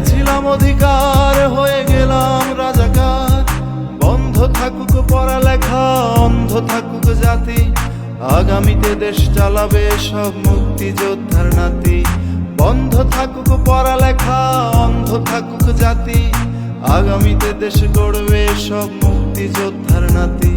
চেয়েছিলাম অধিকার, হয়ে গেলাম রাজাকার। বন্ধ থাকুক পড়ালেখা, অন্ধ থাকুক জাতি। আগামীতে দেশ চালাবে সব মুক্তিযোদ্ধার নাতি। বন্ধ থাকুক পড়ালেখা, অন্ধ থাকুক জাতি। আগামীতে দেশ গড়বে সব মুক্তিযোদ্ধার নাতি।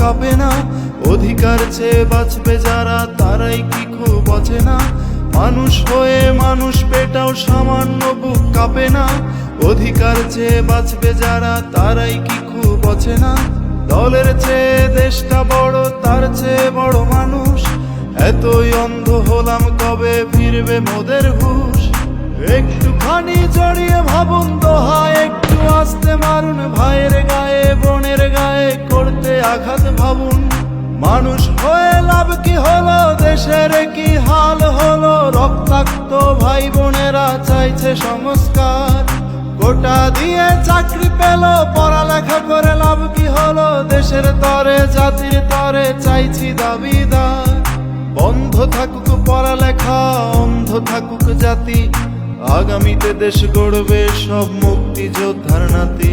কাঁপে না। অধিকার চেয়ে বাঁচবে যারা, তারাই কি খুব বচে না মানুষ হয়ে মানুষ পেটাও সামান্য বুক কাঁপে না। অধিকার চেয়ে বাঁচবে যারা, তারাই কি খুব বচে না দলের চেয়ে দেশটা বড়, তার চেয়ে বড় মানুষ। এতই অন্ধ হলাম কবে ফিরবে মোদের হুশ। একটুখানি জড়িয়ে ভাবুন দোহা, একটু আসতে মারুন ভাইয়ের করতে আঘাত ভাবুন। মানুষ হয়ে লাভ কি হলো? দেশের কি হাল হলো? রক্তাক্ত ভাই বোনেরা চাইছে সংস্কার। গোটা দিয়ে চাকরি পেল, পড়ালেখা করে লাভ কি হলো? দেশের তরে, জাতির তরে চাইছি দাবিদার। বন্ধ থাকুক পড়ালেখা, অন্ধ থাকুক জাতি। আগামীতে দেশ গড়বে সব মুক্তিযোদ্ধার নাতি।